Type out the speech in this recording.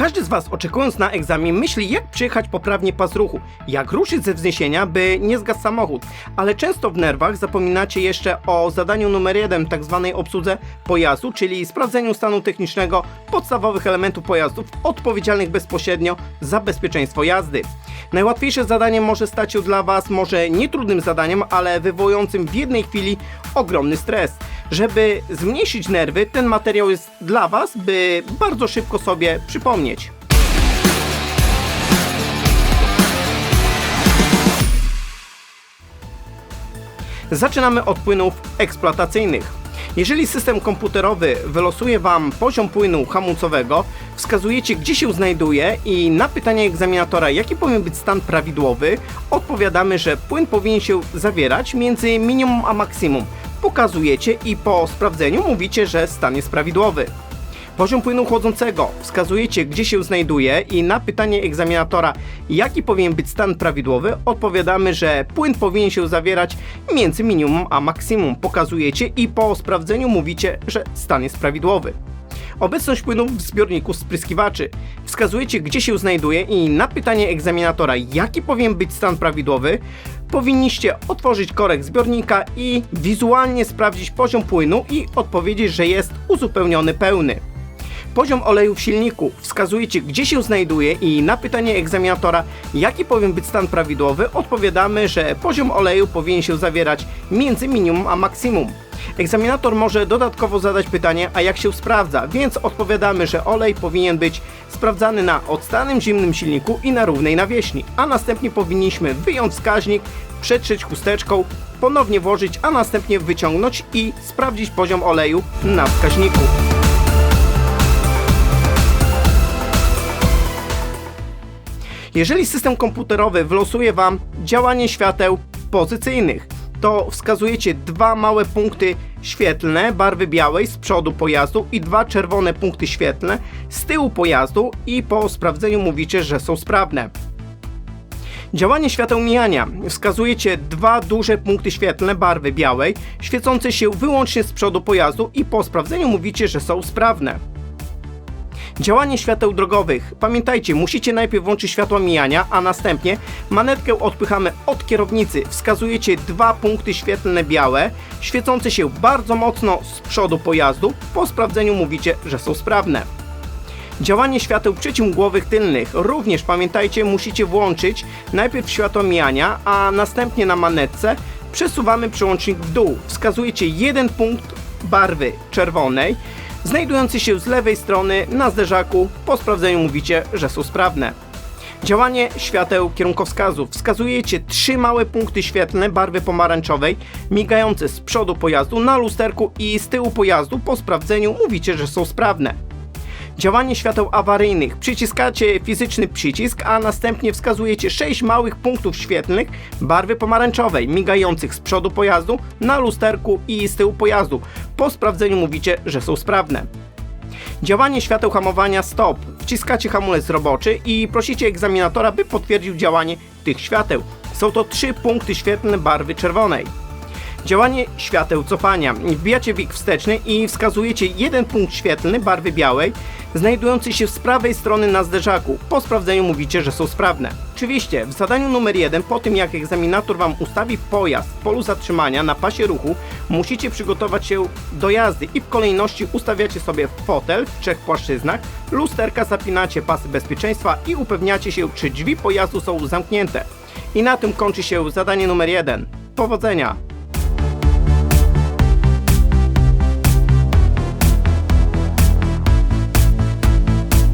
Każdy z Was oczekując na egzamin myśli jak przyjechać poprawnie pas ruchu, jak ruszyć ze wzniesienia, by nie zgasł samochód, ale często w nerwach zapominacie jeszcze o zadaniu numer jeden, tak zwanej obsłudze pojazdu, czyli sprawdzeniu stanu technicznego podstawowych elementów pojazdów odpowiedzialnych bezpośrednio za bezpieczeństwo jazdy. Najłatwiejsze zadanie może stać się dla Was może nie trudnym zadaniem, ale wywołującym w jednej chwili ogromny stres. Żeby zmniejszyć nerwy, ten materiał jest dla Was, by bardzo szybko sobie przypomnieć. Zaczynamy od płynów eksploatacyjnych. Jeżeli system komputerowy wylosuje Wam poziom płynu hamulcowego, wskazujecie gdzie się znajduje i na pytanie egzaminatora jaki powinien być stan prawidłowy, odpowiadamy, że płyn powinien się zawierać między minimum a maksimum. Pokazujecie i po sprawdzeniu mówicie, że stan jest prawidłowy. Poziom płynu chłodzącego wskazujecie gdzie się znajduje i na pytanie egzaminatora jaki powinien być stan prawidłowy odpowiadamy, że płyn powinien się zawierać między minimum a maksimum. Pokazujecie i po sprawdzeniu mówicie, że stan jest prawidłowy. Obecność płynu w zbiorniku spryskiwaczy. Wskazujecie gdzie się znajduje i na pytanie egzaminatora jaki powinien być stan prawidłowy powinniście otworzyć korek zbiornika i wizualnie sprawdzić poziom płynu i odpowiedzieć, że jest uzupełniony pełny. Poziom oleju w silniku. Wskazujecie gdzie się znajduje i na pytanie egzaminatora jaki powinien być stan prawidłowy odpowiadamy, że poziom oleju powinien się zawierać między minimum a maksimum. Egzaminator może dodatkowo zadać pytanie, a jak się sprawdza, więc odpowiadamy, że olej powinien być sprawdzany na odstanym zimnym silniku i na równej nawierzchni, a następnie powinniśmy wyjąć wskaźnik, przetrzeć chusteczką, ponownie włożyć, a następnie wyciągnąć i sprawdzić poziom oleju na wskaźniku. Jeżeli system komputerowy wylosuje Wam działanie świateł pozycyjnych, to wskazujecie dwa małe punkty świetlne barwy białej z przodu pojazdu i dwa czerwone punkty świetlne z tyłu pojazdu i po sprawdzeniu mówicie, że są sprawne. Działanie świateł mijania. Wskazujecie dwa duże punkty świetlne barwy białej, świecące się wyłącznie z przodu pojazdu i po sprawdzeniu mówicie, że są sprawne. Działanie świateł drogowych. Pamiętajcie, musicie najpierw włączyć światła mijania, a następnie manetkę odpychamy od kierownicy. Wskazujecie dwa punkty świetlne białe, świecące się bardzo mocno z przodu pojazdu. Po sprawdzeniu mówicie, że są sprawne. Działanie świateł przeciwmgłowych tylnych. Również pamiętajcie, musicie włączyć najpierw światło mijania, a następnie na manetce przesuwamy przełącznik w dół. Wskazujecie jeden punkt barwy czerwonej, znajdujący się z lewej strony na zderzaku. Po sprawdzeniu mówicie, że są sprawne. Działanie świateł kierunkowskazów. Wskazujecie trzy małe punkty świetlne barwy pomarańczowej, migające z przodu pojazdu na lusterku i z tyłu pojazdu. Po sprawdzeniu mówicie, że są sprawne. Działanie świateł awaryjnych. Przyciskacie fizyczny przycisk, a następnie wskazujecie 6 małych punktów świetlnych barwy pomarańczowej, migających z przodu pojazdu, na lusterku i z tyłu pojazdu. Po sprawdzeniu mówicie, że są sprawne. Działanie świateł hamowania stop. Wciskacie hamulec roboczy i prosicie egzaminatora, by potwierdził działanie tych świateł. Są to trzy punkty świetlne barwy czerwonej. Działanie świateł cofania. Wbijacie bieg wsteczny i wskazujecie jeden punkt świetlny barwy białej, znajdujący się z prawej strony na zderzaku. Po sprawdzeniu mówicie, że są sprawne. Oczywiście, w zadaniu numer jeden, po tym jak egzaminator Wam ustawi pojazd w polu zatrzymania na pasie ruchu, musicie przygotować się do jazdy i w kolejności ustawiacie sobie fotel w trzech płaszczyznach, lusterka zapinacie pasy bezpieczeństwa i upewniacie się, czy drzwi pojazdu są zamknięte. I na tym kończy się zadanie numer jeden. Powodzenia!